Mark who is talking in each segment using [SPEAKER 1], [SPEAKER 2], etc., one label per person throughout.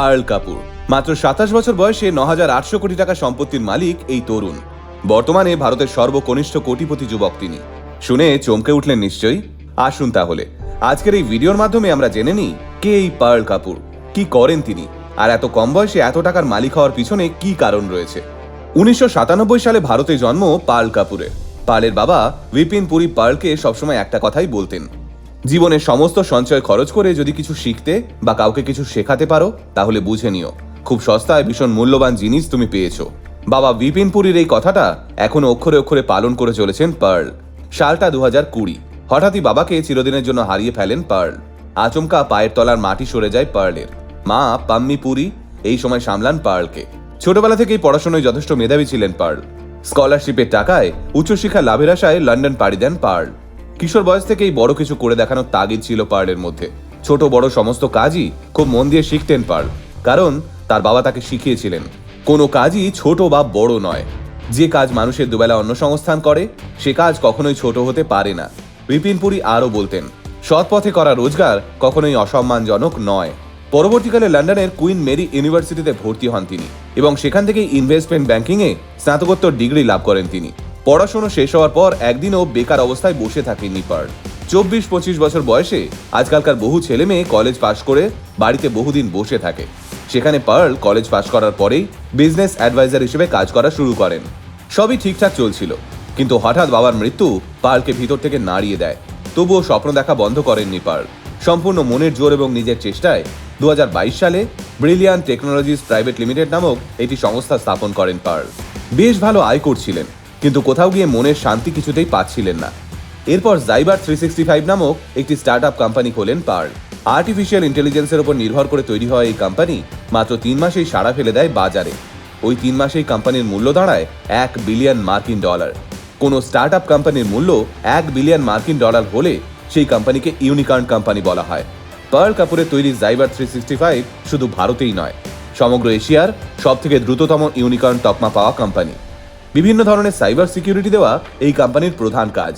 [SPEAKER 1] Pearl Kapoor. মাত্র সাতাশ বছর বয়সে ন হাজার আটশো কোটি টাকা সম্পত্তির মালিক এই তরুণ। বর্তমানে ভারতের সর্বকনিষ্ঠ কোটিপতি যুবক তিনি। শুনে চমকে উঠলেন নিশ্চয়ই? আসুন তাহলে। আজকের এই ভিডিওর মাধ্যমে আমরা জেনে নিই, কে এই পার্ল কাপুর? কি করেন তিনি? আর এত কম বয়সে এত টাকার মালিক হওয়ার পিছনে কি কারণ রয়েছে? উনিশশো সাতানব্বই সালে ভারতে জন্ম পার্ল কাপুরের। পার্লের বাবা বিপিন পুরী পার্লকে সবসময় একটা কথাই বলতেন জীবনের সমস্ত সঞ্চয় খরচ করে যদি কিছু শিখতে বা কাউকে কিছু শেখাতে পারো, তাহলে বুঝে নিও। খুব সস্তায় ভীষণ মূল্যবান জিনিস তুমি পেয়েছ। বাবা বিপিন পুরীর এই কথাটা এখনও অক্ষরে অক্ষরে পালন করে চলেছেন পার্ল। সালটা দু হাজার কুড়ি। হঠাৎই বাবাকে চিরদিনের জন্য হারিয়ে ফেলেন পার্ল। আচমকা পায়ের তলার মাটি সরে যায় পার্লের। মা, পাম্মি পুরী, এই সময় সামলান পার্লকে। ছোটবেলা থেকেই পড়াশোনায় যথেষ্ট মেধাবী ছিলেন পার্ল। স্কলারশিপের টাকায় উচ্চশিক্ষা লাভের আশায় লন্ডন পাড়ি দেন পার্ল। কিশোর বয়স থেকেই বড় কিছু করে দেখানোর তাগিদ ছিল পার্লের মধ্যে। ছোট, বড় সমস্ত কাজই খুব মন দিয়ে শিখতেন পার্ল। কারণ তার বাবা তাকে শিখিয়েছিলেন, কোনো কাজই ছোট বা বড় নয়। যে কাজ মানুষের দুবেলা অন্য সংস্থান করে, সে কাজ কখনোই ছোট হতে পারে না। বিপিন পুরী আরও বলতেন, সৎ পথে করা রোজগার কখনোই অসম্মানজনক নয়। পরবর্তীকালে লন্ডনের কুইন মেরি ইউনিভার্সিটিতে ভর্তি হন তিনি এবং সেখান থেকেই ইনভেস্টমেন্ট ব্যাংকিংয়ে স্নাতকোত্তর ডিগ্রি লাভ করেন তিনি। পড়াশোনা শেষ হওয়ার পর একদিনও বেকার অবস্থায় বসে থাকেননি পার্ল চব্বিশ, পঁচিশ বছর বয়সে আজকালকার বহু ছেলে মেয়ে কলেজ পাশ করে বাড়িতে বহুদিন বসে থাকে। সেখানে পার্ল কলেজ পাশ করার পরেই বিজনেস অ্যাডভাইজার হিসেবে কাজ করা শুরু করেন। সবই ঠিকঠাক চলছিল, কিন্তু হঠাৎ বাবার মৃত্যু পার্লকে ভিতর থেকে নাড়িয়ে দেয়। তবুও স্বপ্ন দেখা বন্ধ করেননি পার্ল সম্পূর্ণ মনের জোর এবং নিজের চেষ্টায় দু হাজার বাইশ সালে ব্রিলিয়ান টেকনোলজিস প্রাইভেট লিমিটেড নামক একটি সংস্থা স্থাপন করেন পার্ল। বেশ ভালো আয় করছিলেন কিন্তু কোথাও গিয়ে মনের শান্তি কিছুতেই পাচ্ছিলেন না। এরপর জাইবার থ্রি সিক্সটি ফাইভ নামক একটি স্টার্ট আপ কোম্পানি খোলেন পার্ল আর্টিফিশিয়াল ইন্টেলিজেন্সের উপর নির্ভর করে তৈরি হওয়া এই কোম্পানি মাত্র তিন মাসেই সাড়া ফেলে দেয় বাজারে। ওই তিন মাসেই কোম্পানির মূল্য দাঁড়ায় এক বিলিয়ন মার্কিন ডলার কোনো স্টার্ট আপ কোম্পানির মূল্য এক বিলিয়ন মার্কিন ডলার হলে সেই কোম্পানিকে ইউনিকর্ন কোম্পানি বলা হয়। পার্ল কাপুরের তৈরি জাইবার থ্রি সিক্সটি ফাইভ শুধু ভারতেই নয়, সমগ্র এশিয়ার সবথেকে দ্রুততম ইউনিকর্ন তকমা পাওয়া কোম্পানি বিভিন্ন ধরনের সাইবার সিকিউরিটি দেওয়া এই কোম্পানির প্রধান কাজ।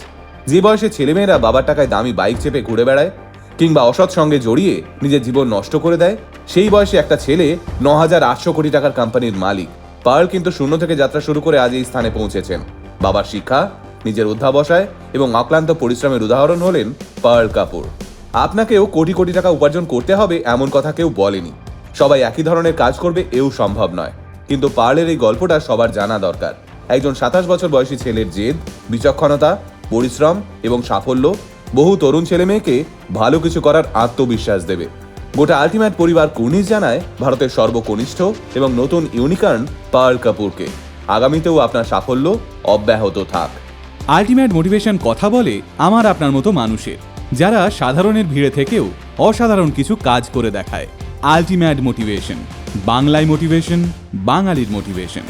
[SPEAKER 1] যে বয়সে ছেলেমেয়েরা বাবার টাকায় দামি বাইক চেপে ঘুরে বেড়ায় কিংবা অসৎ সঙ্গে জড়িয়ে নিজের জীবন নষ্ট করে দেয়, সেই বয়সে একটা ছেলে ন হাজার আটশো কোটি টাকার কোম্পানির মালিক। পার্ল কিন্তু শূন্য থেকে যাত্রা শুরু করে আজ এই স্থানে পৌঁছেছেন। বাবার শিক্ষা, নিজের অধ্যাবসায় এবং অক্লান্ত পরিশ্রমের উদাহরণ হলেন পার্ল কাপুর। আপনাকেও কোটি কোটি টাকা উপার্জন করতে হবে এমন কথা কেউ বলেনি। সবাই একই ধরনের কাজ করবে, এও সম্ভব নয়। কিন্তু পার্লের এই গল্পটা সবার জানা দরকার। একজন সাতাশ বছর বয়সী ছেলের জেদ, বিচক্ষণতা, পরিশ্রম এবং সাফল্য বহু তরুণ ছেলে মেয়েকে ভালো কিছু করার আত্মবিশ্বাস দেবে। গোটা আলটিমেট পরিবার কুর্নিশ জানায় ভারতের সর্বকনিষ্ঠ এবং নতুন ইউনিকর্ন পার্ল কাপুরকে। আগামীতেও আপনার সাফল্য অব্যাহত থাক।
[SPEAKER 2] আলটিমেট মোটিভেশন কথা বলে আমার আপনার মতো মানুষের, যারা সাধারণের ভিড়ে থেকেও অসাধারণ কিছু কাজ করে দেখায়। আলটিমেট মোটিভেশন, বাংলায় মোটিভেশন, বাঙালির মোটিভেশন।